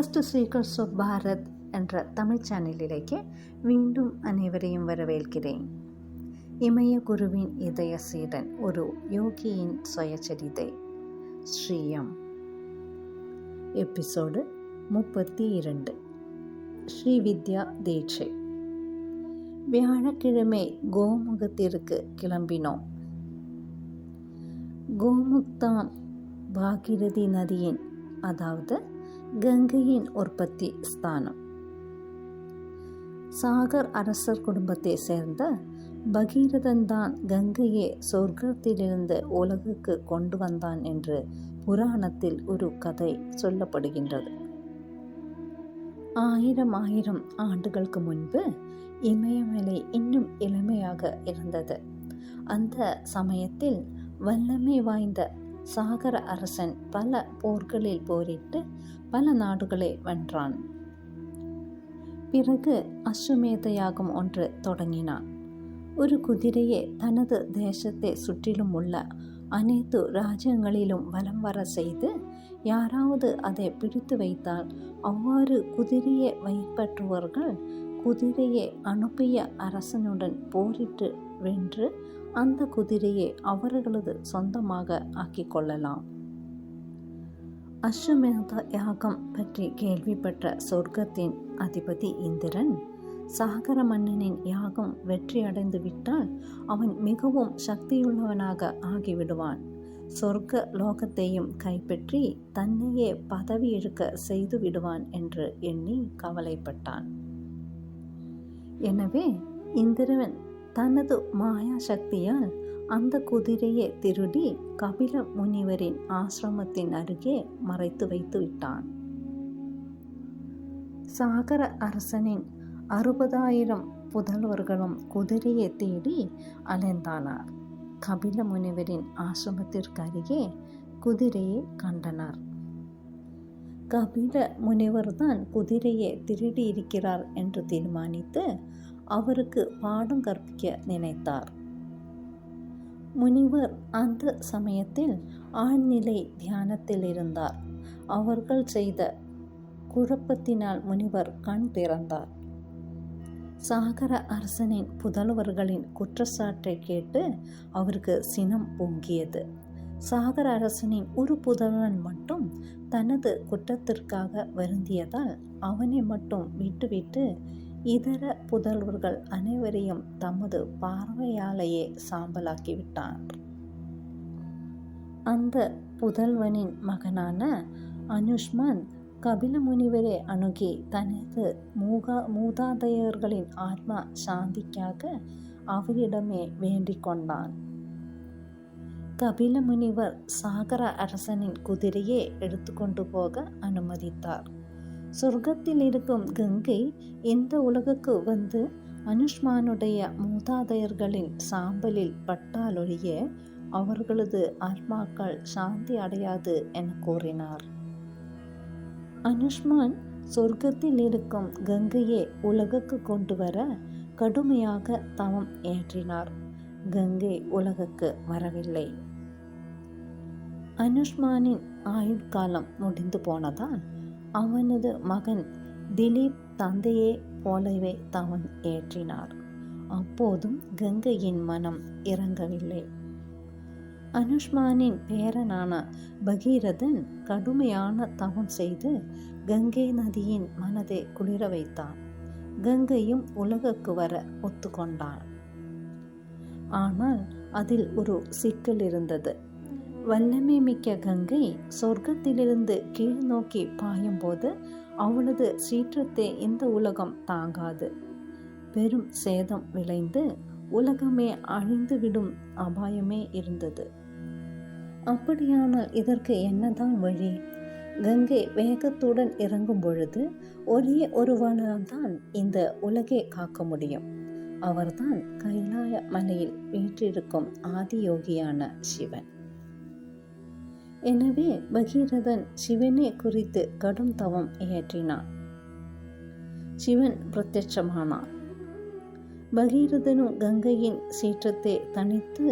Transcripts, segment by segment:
First secrets of Bharat എന്ന தமிழ் சேனலிலேக்கு மீண்டும் அனைவரையும் வரவேற்கிறேன். இமய குருவின் இதய சீடன் ஒரு யோகியின் சுயச்சரிதை ஸ்ரீயம். எபிசோடு முப்பத்தி இரண்டு. ஸ்ரீ வித்யா தீட்சை. வியாழக்கிழமை கோமுகத்திற்கு கிளம்பினோம். கோமுக்தான் பாகிரதி நதியின் அதாவது கங்கையின் உற்பத்தி ஸ்தானம். சாகர் அரசர் குடும்பத்தை சேர்ந்த பகீரதன் தான் கங்கையை சொர்க்கத்திலிருந்து உலகுக்கு கொண்டு வந்தான் என்று புராணத்தில் ஒரு கதை சொல்லப்படுகின்றது. ஆயிரம் ஆயிரம் ஆண்டுகளுக்கு முன்பு இமயமலை இன்னும் இளமையாக இருந்தது. அந்த சமயத்தில் வல்லமை வாய்ந்த சாகர அரசன் பல போர்களில் போரிட்டு பல நாடுகளை வென்றான். பிறகு அஸ்வமேத யாகம் ஒன்று தொடங்கினான். ஒரு குதிரையை தனது தேசத்தை சுற்றிலும் உள்ள அனைத்து ராஜ்யங்களிலும் வலம் வர செய்து யாராவது அதை பிடித்து வைத்தால் அவ்வாறு குதிரையை வைப்பற்றுவர்கள் குதிரையை அனுப்பிய அரசனுடன் போரிட்டு வென்று அந்த குதிரையை அவர்களது சொந்தமாக ஆக்கிக் கொள்ளலாம் அஸ்வமேத யாகம் பற்றி கேள்விப்பட்ட சொர்க்கத்தின் அதிபதி இந்திரன் சாகர மன்னனின் யாகம் வெற்றியடைந்து விட்டால் அவன் மிகவும் சக்தியுள்ளவனாக ஆகிவிடுவான். சொர்க்க லோகத்தையும் கைப்பற்றி தன்னையே பதவி இழுக்க செய்து விடுவான் என்று எண்ணி கவலைப்பட்டான். எனவே இந்திரன் தனது மாயா சக்தியால் அந்த குதிரையை திருடி கபில முனிவரின் ஆசிரமத்தின் அருகே மறைத்து வைத்து விட்டான். சாகர அரசனின் அறுபதாயிரம் புதல்வர்களும் குதிரையை தேடி அலைந்தானார். கபில முனிவரின் ஆசிரமத்திற்கு அருகே குதிரையை கண்டனர். கபில முனிவர் தான் குதிரையை திருடி இருக்கிறார் என்று தீர்மானித்து அவருக்கு பாடம் கற்பிக்க நினைத்தார். முனிவர் அந்த சமயத்தில் ஆழ்நிலை தியானத்தில் இருந்தார். அவர்கள் செய்த குழப்பத்தினால் முனிவர் கண் திறந்தார். சாகர அரசனின் புதல்வர்களின் குற்றச்சாட்டை கேட்டு அவருக்கு சினம் பொங்கியது. சாகர அரசனின் ஒரு புதல்வன் மட்டும் தனது குற்றத்திற்காக வருந்தியதால் அவனை மட்டும் விட்டுவிட்டு இதர புதல்வர்கள் அனைவரையும் தமது பார்வையாலேயே சாம்பலாக்கிவிட்டான். அந்த புதல்வனின் மகனான அனுஷ்மன் கபில முனிவரை அணுகி தனது மூகா மூதாதையர்களின் ஆத்மா சாந்திக்காக அவரிடமே வேண்டிக் கொண்டான். கபில முனிவர் சாகர அரசனின் குதிரையை எடுத்துக்கொண்டு போக அனுமதித்தார். சொர்க்கத்தில் இருக்கும் கங்கை இந்த உலகுக்கு வந்து அனுஷ்மானுடைய மூதாதையர்களின் சாம்பலில் பட்டாலொழிய அவர்களது ஆத்மாக்கள் சாந்தி அடையாது என கூறினார். அனுஷ்மான் சொர்க்கத்தில் இருக்கும் கங்கையை உலகுக்கு கொண்டு வர கடுமையாக தவம் ஏற்றினார். கங்கை உலகுக்கு வரவில்லை. அனுஷ்மானின் ஆயுட்காலம் முடிந்து போனதால் அவனது மகன் திலீப் தந்தையே போலவே தவன் ஏற்றினார். அப்போதும் கங்கையின் மனம் இறங்கவில்லை. அனுஷ்மானின் பேரனான பகீரதன் கடுமையான தவம் செய்து கங்கை நதியின் மனதை குளிர வைத்தான். கங்கையும் உலகுக்கு வர ஒத்துக்கொண்டான். ஆனால் அதில் ஒரு சிக்கல் இருந்தது. வல்லமை மிக்க கங்கை சொர்க்கத்திலிருந்து கீழ் நோக்கி பாயும்போது அவளது சீற்றத்தை இந்த உலகம் தாங்காது. பெரும் சேதம் விளைந்து உலகமே அழிந்துவிடும் அபாயமே இருந்தது. அப்படியானால் இதற்கு என்னதான் வழி? கங்கை வேகத்துடன் இறங்கும் பொழுது ஒரே ஒருவனால்தான் இந்த உலகை காக்க முடியும். அவர்தான் கைலாய மலையில் வீற்றிருக்கும் ஆதியோகியான சிவன். எனவே பகீரதன் சிவனை குறித்து கடும் தவம் இயற்றினான் சிவன் பிரத்யட்சமானான். பகீரதனும் கங்கையின் சீற்றத்தை தனித்து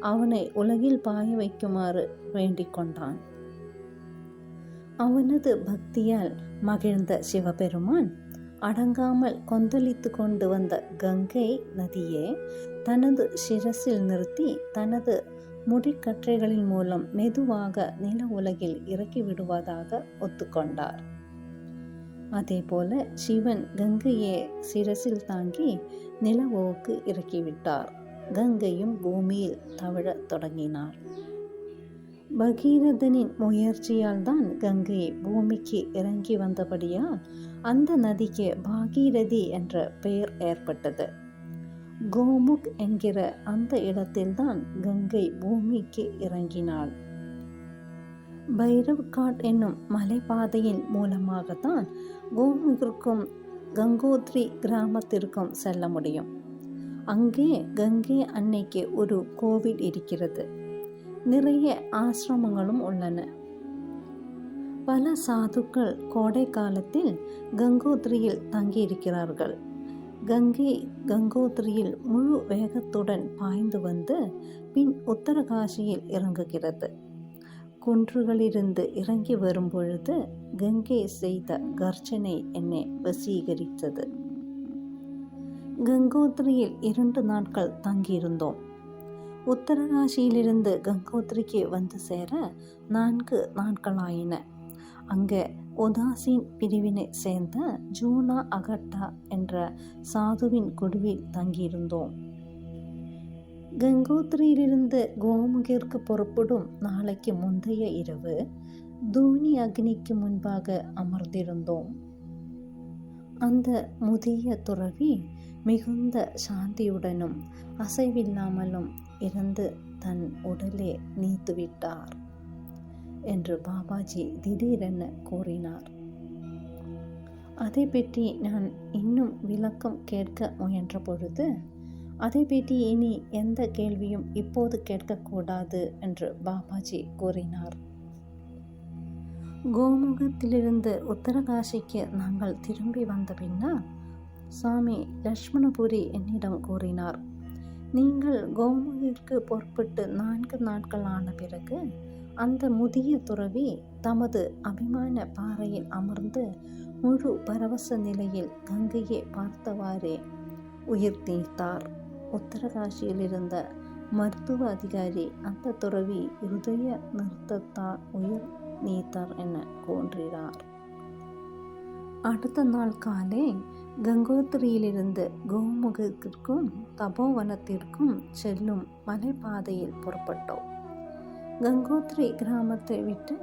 அவனை உலகில் பாய வைக்குமாறு வேண்டிக் கொண்டான். அவனது பக்தியால் மகிழ்ந்த சிவபெருமான் அடங்காமல் கொந்தளித்து கொண்டு வந்த கங்கை நதியே தனது சிரசில் நிறுத்தி தனது முடிக்கற்றைகளின் மூலம் மெதுவாக நில உலகில் இறக்கி விடுவதாக ஒத்துக்கொண்டார். அதேபோல சிவன் கங்கையை சிரசில் தாங்கி நிலவோவுக்கு இறக்கிவிட்டார் கங்கையும் பூமியில் தவழத் தொடங்கினார். பகீரதனின் முயற்சியால் தான் கங்கை பூமிக்கு இறங்கி வந்தபடியால் அந்த நதிக்கு பாகீரதி என்ற பெயர் ஏற்பட்டது. கோமுக் என்கிற அந்த இடத்தில்தான் கங்கை பூமிக்கு இறங்கினாள். பைரவ் காட் என்னும் மலைப்பாதையின் மூலமாகத்தான் கோமுகிற்கும் கங்கோத்ரி கிராமத்திற்கும் செல்ல முடியும். அங்கே கங்கை அன்னைக்கு ஒரு கோவில் இருக்கிறது. நிறைய ஆசிரமங்களும் உள்ளன. பல சாதுக்கள் கோடை காலத்தில் கங்கோத்ரியில் தங்கியிருக்கிறார்கள். கங்கை கங்கோத்ரியில் முழு வேகத்துடன் பாய்ந்து வந்து பின் உத்தரகாசியில் இறங்குகிறது. குன்றுகளிலிருந்து இறங்கி வரும் பொழுது கங்கை செய்த கர்ஜனை என்னை வசீகரித்தது. கங்கோத்ரியில் இரண்டு நாட்கள் தங்கியிருந்தோம். உத்தரகாசியிலிருந்து கங்கோத்ரிக்கு வந்து சேர நான்கு நாட்களாயின. அங்கே உதாசீன் பிரிவினை சேர்ந்த ஜூனா அகட்டா என்ற சாதுவின் குழுவில் தங்கியிருந்தோம். கங்கோத்ரியிலிருந்து கோமுகிற்கு புறப்படும் நாளைக்கு முந்தைய இரவு தூணி அக்னிக்கு முன்பாக அமர்ந்திருந்தோம். அந்த முதிய துறவி மிகுந்த சாந்தியுடனும் அசைவில்லாமலும் இருந்து தன் உடலே நீத்துவிட்டார். என்று பாபாஜி திடீரென கூறினார். அதை பற்றி நான் இன்னும் விளக்கம் கேட்க முயன்ற பொழுது அதை பற்றி இனி எந்த கேள்வியும் இப்போது கேட்கக்கூடாது என்று பாபாஜி கூறினார். கோமுகத்திலிருந்து உத்தரகாசிக்கு நாங்கள் திரும்பி வந்த பின்னர் சுவாமி லக்ஷ்மணபுரி என்னிடம் கூறினார் நீங்கள் கோமுகிற்கு புறப்பட்டு நான்கு நாட்கள் ஆன பிறகு அந்த முதிய துறவி தமது அபிமான பாறையில் அமர்ந்து முழு பரவச நிலையில் கங்கையை பார்த்தவாறே உயிர் நீத்தார் உத்தரகாசியில் இருந்த மருத்துவ அதிகாரி அந்த துறவி இருதய நிறுத்தத்தால் உயிர் நீத்தார் என கோன்றினார் அடுத்த நாள் காலை கங்கோத்திரியிலிருந்து கோமுகத்திற்கும் தபோவனத்திற்கும் செல்லும் மலைப்பாதையில் புறப்பட்டோம். கங்கோத்ரி கிராமத்தை விட்டு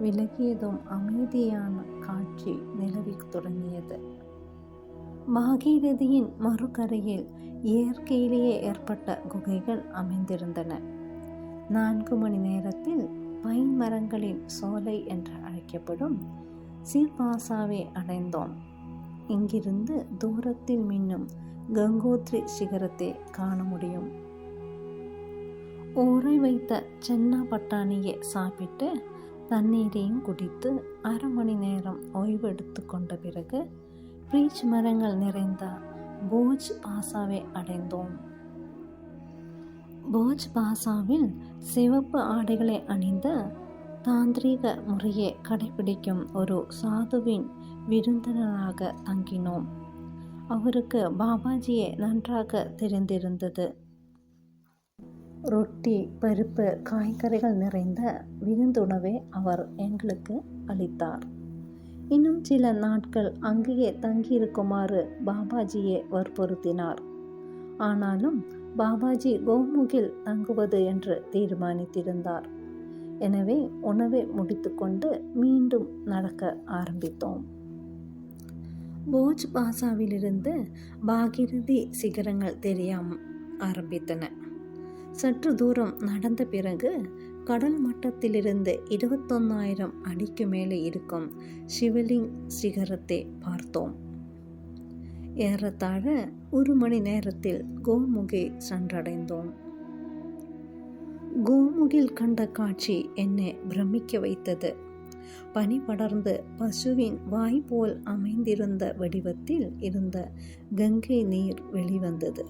விலகியதும் அமைதியான காட்சி நிலவித் தொடங்கியது. பாகீரதியின் மறுகரையில் இயற்கையிலேயே ஏற்பட்ட குகைகள் அமைந்திருந்தன. நான்கு மணி நேரத்தில் பைன் மரங்களின் சோலை என்று அழைக்கப்படும் சீர்பாசாவை அடைந்தோம். இங்கிருந்து தூரத்தில் மின்னும் கங்கோத்ரி சிகரத்தை காண முடியும். ஊரை வைத்த சென்னா பட்டாணியை சாப்பிட்டு தண்ணீரையும் குடித்து அரை மணி நேரம் ஓய்வெடுத்து கொண்ட பிறகு பீச் மரங்கள் நிறைந்த போஜ் பாசாவை அடைந்தோம். போஜ் பாசாவில் சிவப்பு ஆடைகளை அணிந்த தாந்திரீக முறையை கடைபிடிக்கும் ஒரு சாதுவின் விருந்தினராக தங்கினோம். அவருக்கு பாபாஜியை நன்றாக தெரிந்திருந்தது. ரொட்டி பருப்பு காய்கறிகள் நிறைந்த விருந்துணவை அவர் எங்களுக்கு அளித்தார். இன்னும் சில நாட்கள் அங்கேயே தங்கியிருக்குமாறு பாபாஜியை வற்புறுத்தினார். ஆனாலும் பாபாஜி கோமுகில் தங்குவது என்று தீர்மானித்திருந்தார். எனவே உணவை முடித்துக்கொண்டு மீண்டும் நடக்க ஆரம்பித்தோம். போஜ் பாசாவிலிருந்து பாகிரதி சிகரங்கள் தெரியாம ஆரம்பித்தன. சற்று தூரம் நடந்த பிறகு கடல் மட்டத்திலிருந்து இருபத்தொன்னாயிரம் அடிக்கு மேலே இருக்கும் சிவலிங் சிகரத்தை பார்த்தோம். ஏறத்தாழ ஒரு மணி நேரத்தில் கோமுகை சென்றடைந்தோம். கோமுகில் கண்ட காட்சி என்னை பிரமிக்க வைத்தது. பனி படர்ந்து பசுவின் வாய் போல் அமைந்திருந்த வடிவத்தில் இருந்த கங்கை நீர் வெளிவந்தது.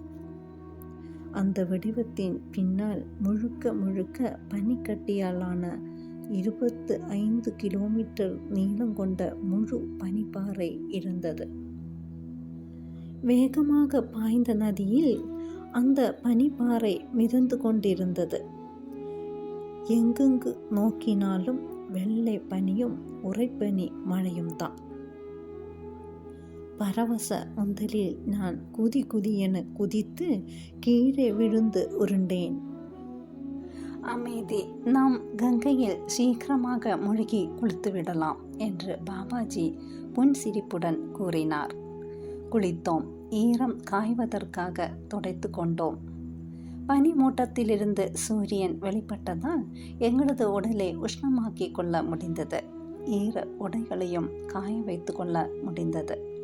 அந்த வடிவத்தின் பின்னால் முழுக்க முழுக்க பனிக்கட்டியாலான இருபத்து ஐந்து கிலோமீட்டர் நீளம் கொண்ட முழு பனிப்பாறை இருந்தது. வேகமாக பாய்ந்த நதியில் அந்த பனிப்பாறை மிதந்து கொண்டிருந்தது. எங்கெங்கு நோக்கினாலும் வெள்ளை பனியும் உறைப்பனி மழையும் தான் பரவச முதலில் நான் குதி குதி என குதித்து கீழே விழுந்து உருண்டேன். அமைதி. நாம் கங்கையில் சீக்கிரமாக மூழ்கி குளித்து விடலாம் என்று பாபாஜி புன்சிரிப்புடன் கூறினார். குளித்தோம். ஈரம் காய்வதற்காக துடைத்து கொண்டோம். பனிமூட்டத்திலிருந்து சூரியன் வெளிப்பட்டதால் எங்களது உடலை உஷ்ணமாக்கிக் கொள்ள முடிந்தது. ஈர உடைகளையும் காய வைத்து கொள்ள முடிந்தது.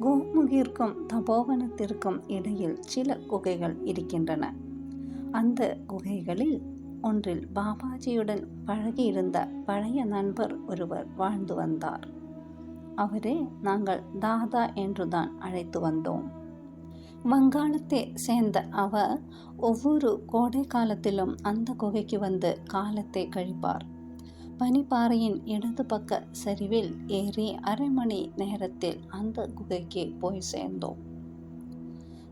கோமுகிற்கும் தபோவனத்திற்கும் இடையில் சில குகைகள் இருக்கின்றன. அந்த குகைகளில் ஒன்றில் பாபாஜியுடன் பழகியிருந்த பழைய நண்பர் ஒருவர் வாழ்ந்து வந்தார். அவரே நாங்கள் தாதா என்றுதான் அழைத்து வந்தோம். வங்காளத்தை சேர்ந்த அவர் ஒவ்வொரு கோடை காலத்திலும் அந்த குகைக்கு வந்து காலத்தை கழிப்பார். பனிப்பாறையின் இடது பக்க சரிவில் ஏறி அரை மணி நேரத்தில் அந்த குகைக்கு போய் சேர்ந்தோம்.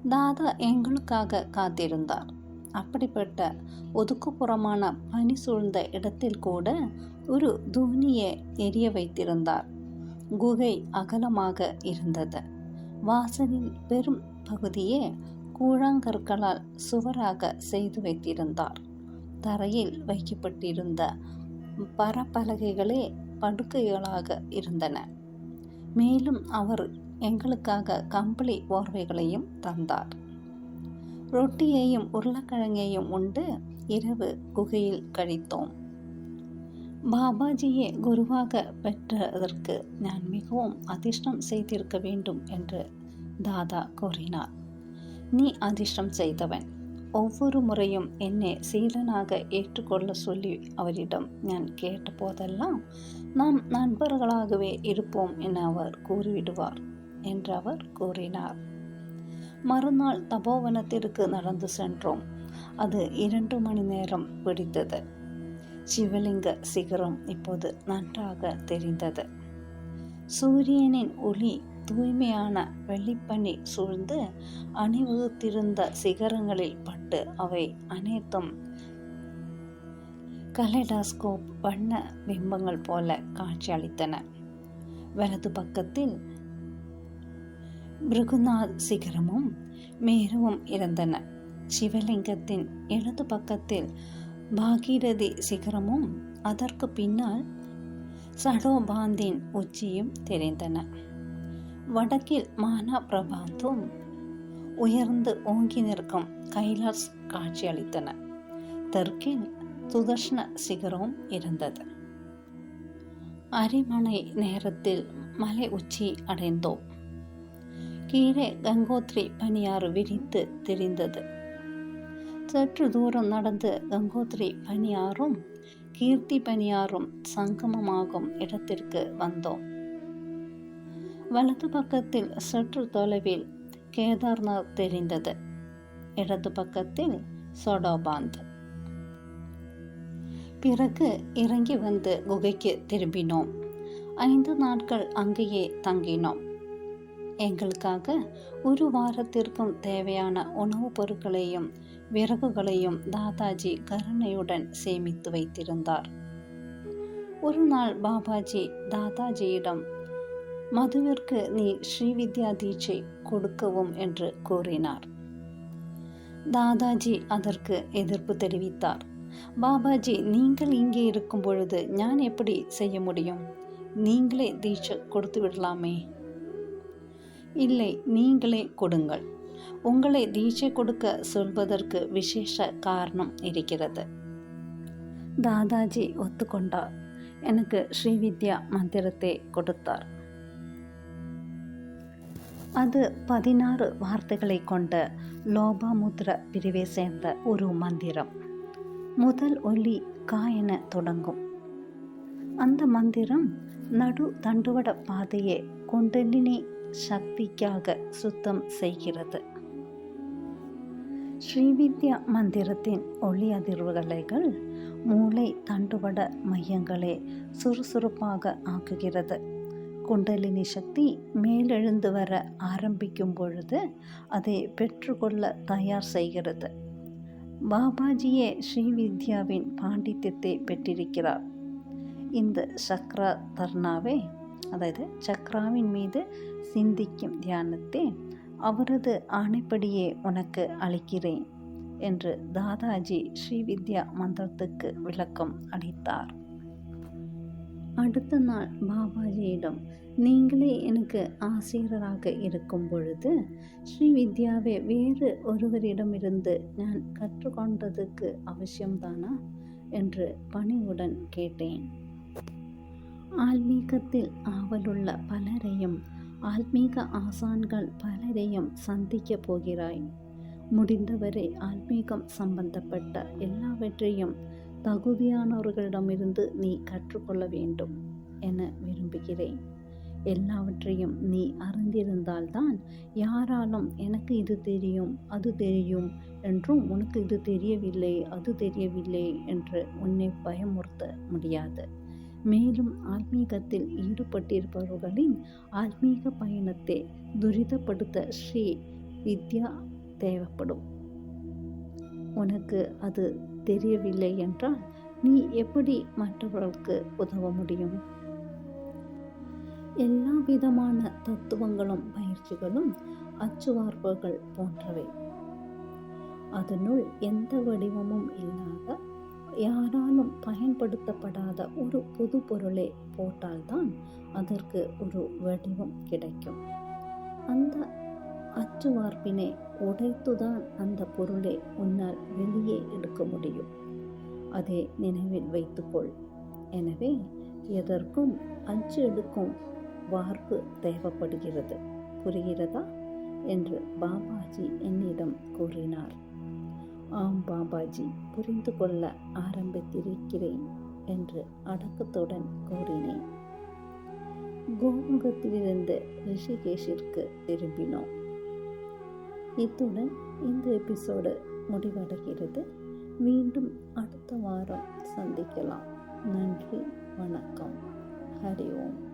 தாதா எங்களுக்காக காத்திருந்தார். அப்படிப்பட்ட ஒதுக்குப்புறமான பனி சூழ்ந்த இடத்தில் கூட ஒரு தூணியை எரிய வைத்திருந்தார். குகை அகலமாக இருந்தது. வாசலில் பெரும் பகுதியே கூழாங்கற்களால் சுவராக செய்து வைத்திருந்தார். தரையில் வைக்கப்பட்டிருந்த பரப்பலகைகளே படுக்கைகளாக இருந்தன. மேலும் அவர் எங்களுக்காக கம்பளி ஓர்வைகளையும் தந்தார். ரொட்டியையும் உருளைக்கிழங்கையும் உண்டு இரவு குகையில் கழித்தோம். பாபாஜியை குருவாக பெற்றதற்கு நான் மிகவும் அதிர்ஷ்டம் செய்திருக்க வேண்டும் என்று தாதா கூறினார். நீ அதிர்ஷ்டம் செய்தவன். ஒவ்வொரு முறையும் என்னை சீலனாக ஏற்றுக்கொள்ள சொல்லி அவரிடம் நான் கேட்ட போதெல்லாம் நாம் நண்பர்களாகவே இருப்போம் என அவர் கூறிவிடுவார் என்று அவர் கூறினார். மறுநாள் தபோவனத்திற்கு நடந்து சென்றோம். அது இரண்டு மணி நேரம் பிடித்தது சிவலிங்க சிகரம் இப்போது நன்றாக தெரிந்தது. சூரியனின் ஒளி தூய்மையான வெள்ளிப்பனி சூழ்ந்து அணிவகுத்திருந்த சிகரங்களில் பட்டு அவை அனைத்தும் கலைடாஸ்கோப் வண்ண பிம்பங்கள் போல காட்சியளித்தன. வலது பக்கத்தில் பிருகுநாத் சிகரமும் மேருவும் இருந்தன. சிவலிங்கத்தின் இடது பக்கத்தில் பாகீரதி சிகரமும் அதற்கு பின்னால் சடோபாந்தின் உச்சியும் தெரிந்தன. வடக்கில் மானா பிரபாந்தும் உயர்ந்து ஓங்கி நிற்கும் கைலாஸ் காட்சியளித்தன தெற்கில் சுதர்ஷ்ண சிகரமும் இருந்தது. அரிமனை நேரத்தில் மலை உச்சி அடைந்தோம். கீழே கங்கோத்ரி பனியாறு விரித்து தெரிந்தது. சற்று தூரம் நடந்து கங்கோத்ரி பனியாறும் கீர்த்தி பனியாறும் சங்கமமாகும் இடத்திற்கு வந்தோம். வலது பக்கத்தில் சற்று தொலைவில் கேதார்நாத் தெரிந்தது. இடது பக்கத்தில் சோடோபாந்த். பிறகு இறங்கி வந்து குகைக்கு திரும்பினோம். ஐந்து நாட்கள் அங்கேயே தங்கினோம். எங்களுக்காக ஒரு வாரத்திற்கும் தேவையான உணவுப் பொருட்களையும் விறகுகளையும் தாதாஜி கருணையுடன் சேமித்து வைத்திருந்தார். ஒரு நாள் பாபாஜி தாதாஜியிடம் மதுவிற்கு நீ ஸ்ரீவித்யா தீட்சை கொடுக்கவும் என்று கூறினார். தாதாஜி அதற்கு எதிர்ப்பு தெரிவித்தார். பாபாஜி நீங்கள் இங்கே இருக்கும் பொழுது நான் எப்படி செய்ய முடியும்? நீங்களே தீட்சை கொடுத்து விடலாமே. இல்லை நீங்களே கொடுங்கள். உங்களை தீட்சை கொடுக்க சொல்வதற்கு விசேஷ காரணம் இருக்கிறது. தாதாஜி ஒத்துக்கொண்டார். எனக்கு ஸ்ரீவித்யா மந்திரத்தை கொடுத்தார். அது பதினாறு வார்த்தைகளை கொண்ட லோபாமுத்ர பிரிவை சேர்ந்த ஒரு மந்திரம். முதல் ஒலி காயன தொடங்கும். அந்த மந்திரம் நடு தண்டுவட பாதையை குண்டலினி சக்திக்காக சுத்தம் செய்கிறது. ஸ்ரீவித்யா மந்திரத்தின் ஒளி அதிர்வுகளைகள் மூளை தண்டுவட மையங்களை சுறுசுறுப்பாக ஆக்குகிறது. குண்டலினி சக்தி மேலெழுந்து வர ஆரம்பிக்கும் பொழுது அதை பெற்றுக்கொள்ள தயார் செய்கிறது. பாபாஜியே ஸ்ரீவித்யாவின் பாண்டித்யத்தை பெற்றிருக்கிறார். இந்த சக்ரா தர்ணாவை அதாவது சக்ராவின் மீது சிந்திக்கும் தியானத்தை அவரது ஆணைப்படியே உனக்கு அளிக்கிறேன் என்று தாதாஜி ஸ்ரீவித்யா மந்திரத்துக்கு விளக்கம் அளித்தார். அடுத்த நாள் பாபாஜியிடம் நீங்களே எனக்கு ஆசிரியராக இருக்கும் பொழுது ஸ்ரீ வித்யாவை வேறு ஒருவரிடமிருந்து நான் கற்றுக்கொண்டதுக்கு அவசியம்தானா? என்று பணிவுடன் கேட்டேன். ஆன்மீகத்தில் ஆவலுள்ள பலரையும் ஆன்மீக ஆசான்கள் பலரையும் சந்திக்க போகிறாய். முடிந்தவரை ஆன்மீகம் சம்பந்தப்பட்ட எல்லாவற்றையும் தகுதியானவர்களிடமிருந்து நீ கற்றுக்கொள்ள வேண்டும் என விரும்புகிறேன். எல்லாவற்றையும் நீ அறிந்திருந்தால்தான் யாராலும் எனக்கு இது தெரியும் அது தெரியும் என்றும் உனக்கு இது தெரியவில்லை அது தெரியவில்லை என்று உன்னை பயமுறுத்த முடியாது. மேலும் ஆன்மீகத்தில் ஈடுபட்டிருப்பவர்களின் ஆன்மீக பயணத்தை துரிதப்படுத்த ஸ்ரீ வித்யா தேவைப்படும். உனக்கு அது தெரியவில்லை என்றால் நீ எப்படி மற்றவர்களுக்கு உதவ முடியும்? எல்லா விதமான தத்துவங்களும் பயிற்சிகளும் அச்சுவார்ப்புகள் போன்றவை. அதனுள் எந்த வடிவமும் இல்லாத யாராலும் பயன்படுத்தப்படாத ஒரு புது பொருளை போட்டால்தான் அதற்கு ஒரு வடிவம் கிடைக்கும். அந்த அச்சுவார்ப்பினை உடைத்துதான் அந்த பொருளை உன்னால் வெளியே எடுக்க முடியும். அதை நினைவில் வைத்துக்கொள். எனவே எதற்கும் அச்சு எடுக்கும் வார்ப்பு தேவைப்படுகிறது. புரிகிறதா? என்று பாபாஜி என்னிடம் கூறினார். ஆம் பாபாஜி புரிந்து கொள்ள ஆரம்பித்திருக்கிறேன் என்று அடக்கத்துடன் கூறினேன். கோமுகத்திலிருந்து ரிஷிகேஷிற்கு திரும்பினோம். இத்துடன் இந்த எபிசோடு முடிவடைகிறது. மீண்டும் அடுத்த வாரம் சந்திக்கலாம். நன்றி வணக்கம். ஹரி ஓம்.